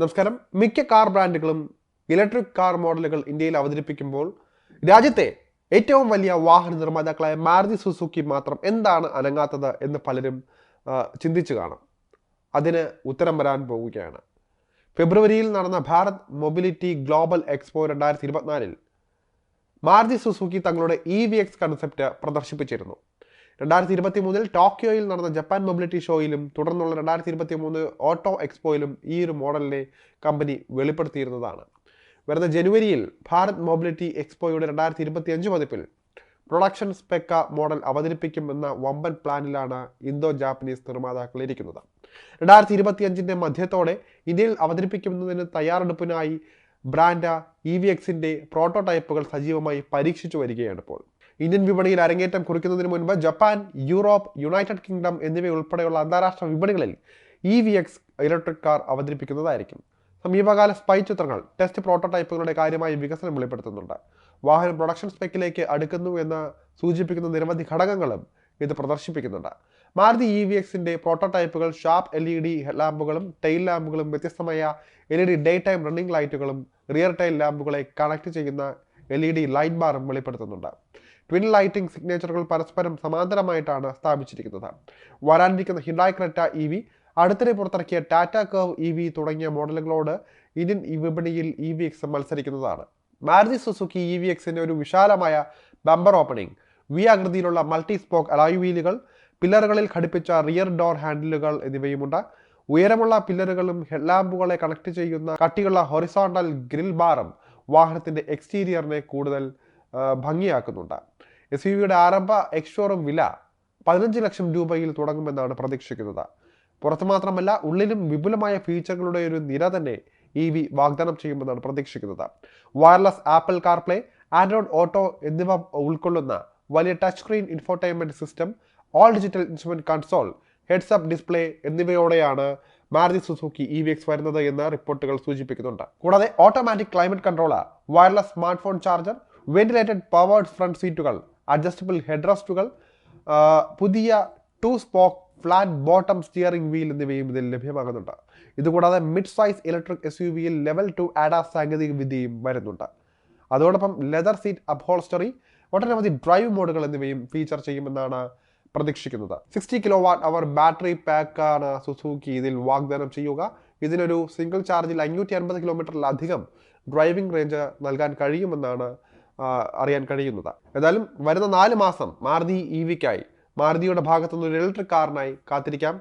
നമസ്കാരം. മിക്ക car ബ്രാൻഡുകളും electric car മോഡലുകൾ ഇന്ത്യയിൽ അവതരിപ്പിക്കുമ്പോൾ രാജ്യത്തെ ഏറ്റവും വലിയ വാഹന നിർമ്മാതാക്കളായ മാരുതി സുസുക്കി മാത്രം എന്താണ് അനങ്ങാത്തത് എന്ന് പലരും ചിന്തിച്ചു കാണും. അതിന് ഉത്തരം വരാൻ പോവുകയാണ്. ഫെബ്രുവരിയിൽ നടന്ന ഭാരത് മൊബിലിറ്റി ഗ്ലോബൽ എക്സ്പോ രണ്ടായിരത്തി ഇരുപത്തിനാലിൽ മാരുതി സുസുക്കി തങ്ങളുടെ ഇ വി എക്സ് കൺസെപ്റ്റ് പ്രദർശിപ്പിച്ചിരുന്നു. രണ്ടായിരത്തി ഇരുപത്തി മൂന്നിൽ ടോക്കിയോയിൽ നടന്ന ജപ്പാൻ മൊബിലിറ്റി ഷോയിലും തുടർന്നുള്ള രണ്ടായിരത്തി ഇരുപത്തി മൂന്ന് ഓട്ടോ എക്സ്പോയിലും ഈ ഒരു മോഡലിനെ കമ്പനി വെളിപ്പെടുത്തിയിരുന്നതാണ്. വരുന്ന ജനുവരിയിൽ ഭാരത് മൊബിലിറ്റി എക്സ്പോയുടെ രണ്ടായിരത്തി ഇരുപത്തി അഞ്ച് പതിപ്പിൽ പ്രൊഡക്ഷൻ സ്പെക്ക മോഡൽ അവതരിപ്പിക്കുമെന്ന വമ്പൻ പ്ലാനിലാണ് ഇന്തോ ജാപ്പനീസ് നിർമ്മാതാക്കൾ ഇരിക്കുന്നത്. രണ്ടായിരത്തി ഇരുപത്തി അഞ്ചിന്റെ മധ്യത്തോടെ ഇന്ത്യയിൽ അവതരിപ്പിക്കുന്നതിന് തയ്യാറെടുപ്പിനായി ബ്രാൻഡ ഇ വി എക്സിന്റെ പ്രോട്ടോടൈപ്പുകൾ സജീവമായി പരീക്ഷിച്ചു വരികയാണ് ഇപ്പോൾ. ഇന്ത്യൻ വിപണിയിൽ അരങ്ങേറ്റം കുറിക്കുന്നതിന് മുൻപ് ജപ്പാൻ യൂറോപ്പ് യുണൈറ്റഡ് കിങ്ഡം എന്നിവയുൾപ്പെടെയുള്ള അന്താരാഷ്ട്ര വിപണികളിൽ E V X electric car അവതരിപ്പിക്കുന്നതായിരിക്കും. സമീപകാല സ്പൈ ചിത്രങ്ങൾ ടെസ്റ്റ് പ്രോട്ടോടൈപ്പുകളുടെ കാര്യമായി വികസനം വെളിപ്പെടുത്തുന്നുണ്ട്. വാഹനം പ്രൊഡക്ഷൻ സ്പെക്കിലേക്ക് അടുക്കുന്നു എന്ന് സൂചിപ്പിക്കുന്ന നിരവധി ഘടകങ്ങളും ഇത് പ്രദർശിപ്പിക്കുന്നുണ്ട്. മാരുതി ഇ വി എക്സിന്റെ പ്രോട്ടോടൈപ്പുകൾ ഷാർപ്പ് എൽ ഇ ഡി ലാമ്പുകളും ടെയിൽ ലാമ്പുകളും വ്യത്യസ്തമായ L E D day time running ലൈറ്റുകളും റിയർ ടൈൽ ലാമ്പുകളെ കണക്ട് ചെയ്യുന്ന എൽ ഇ ഡി ലൈറ്റ് ബാറും വെളിപ്പെടുത്തുന്നുണ്ട്. ട്വിൻ ലൈറ്റിംഗ് സിഗ്നേച്ചറുകൾ പരസ്പരം സമാന്തരമായിട്ടാണ് സ്ഥാപിച്ചിരിക്കുന്നത്. വരാനിരിക്കുന്ന ഹിൻഡായ് ക്രെറ്റ ഇ വി അടുത്തിടെ പുറത്തിറക്കിയ ടാറ്റ കർവ് ഇ വി തുടങ്ങിയ മോഡലുകളോട് ഇന്ത്യൻ വിപണിയിൽ ഇ വി എക്സ് മത്സരിക്കുന്നതാണ്. മാരുതി സുസുക്കി ഇ വി എക്സിന്റെ ഒരു വിശാലമായ ബമ്പർ ഓപ്പണിംഗ് വി ആകൃതിയിലുള്ള മൾട്ടി സ്പോക്ക് അലായ് വീലുകൾ പില്ലറുകളിൽ ഘടിപ്പിച്ച റിയർ ഡോർ ഹാൻഡിലുകൾ എന്നിവയുമുണ്ട്. ഉയരമുള്ള പില്ലറുകളും ഹെഡ്ലാമ്പുകളെ കണക്ട് ചെയ്യുന്ന കട്ടിയുള്ള ഹൊറിസോണ്ടൽ ഗ്രിൽ ബാറും വാഹനത്തിന്റെ എക്സ്റ്റീരിയറിനെ കൂടുതൽ ഭംഗിയാക്കുന്നുണ്ട്. എസ് യു വിയുടെ ആരംഭ എക്സ്ഷോറും വില പതിനഞ്ച് ലക്ഷം രൂപയിൽ തുടങ്ങുമെന്നാണ് പ്രതീക്ഷിക്കുന്നത്. പുറത്തു മാത്രമല്ല ഉള്ളിലും വിപുലമായ ഫീച്ചറുകളുടെ ഒരു നിര തന്നെ ഇ വി വാഗ്ദാനം ചെയ്യുമെന്നാണ് പ്രതീക്ഷിക്കുന്നത്. Wireless Apple CarPlay Android auto എന്നിവ ഉൾക്കൊള്ളുന്ന വലിയ touch screen infotainment system all digital instrument console heads up display എന്നിവയോടെയാണ് Maruti Suzuki E V X വരുന്നത് എന്ന് റിപ്പോർട്ടുകൾ സൂചിപ്പിക്കുന്നുണ്ട്. കൂടാതെ automatic climate controller wireless smartphone charger ventilated powered front സീറ്റുകൾ അഡ്ജസ്റ്റബിൾ ഹെഡ് റെസ്റ്റുകൾ പുതിയ two spoke flat bottom steering wheel എന്നിവയും ഇതിൽ ലഭ്യമാകുന്നുണ്ട്. ഇതുകൂടാതെ mid size electric S U വിയിൽ ലെവൽ ടു ആഡാസ് സാങ്കേതിക വിദ്യയും വരുന്നുണ്ട്. അതോടൊപ്പം ലെതർ സീറ്റ് അപ്ഹോൾസ്റ്ററി ഒട്ടനവധി ഡ്രൈവ് മോഡുകൾ എന്നിവയും ഫീച്ചർ ചെയ്യുമെന്നാണ് പ്രതീക്ഷിക്കുന്നത്. Sixty kilo watt hour battery പാക്കാണ് സുസൂക്കി ഇതിൽ വാഗ്ദാനം ചെയ്യുക. ഇതിനൊരു സിംഗിൾ ചാർജിൽ അഞ്ഞൂറ്റി അൻപത് കിലോമീറ്ററിലധികം ഡ്രൈവിംഗ് റേഞ്ച് നൽകാൻ കഴിയുമെന്നാണ് അറിയാൻ കഴിയുന്നത്. ഏതായാലും വരുന്ന നാല് മാസം മാരുതി ഇ വിക്കായി മാരുതിയുടെ ഭാഗത്തുനിന്ന് ഒരു ഇലക്ട്രിക് കാറിനായി കാത്തിരിക്കാം.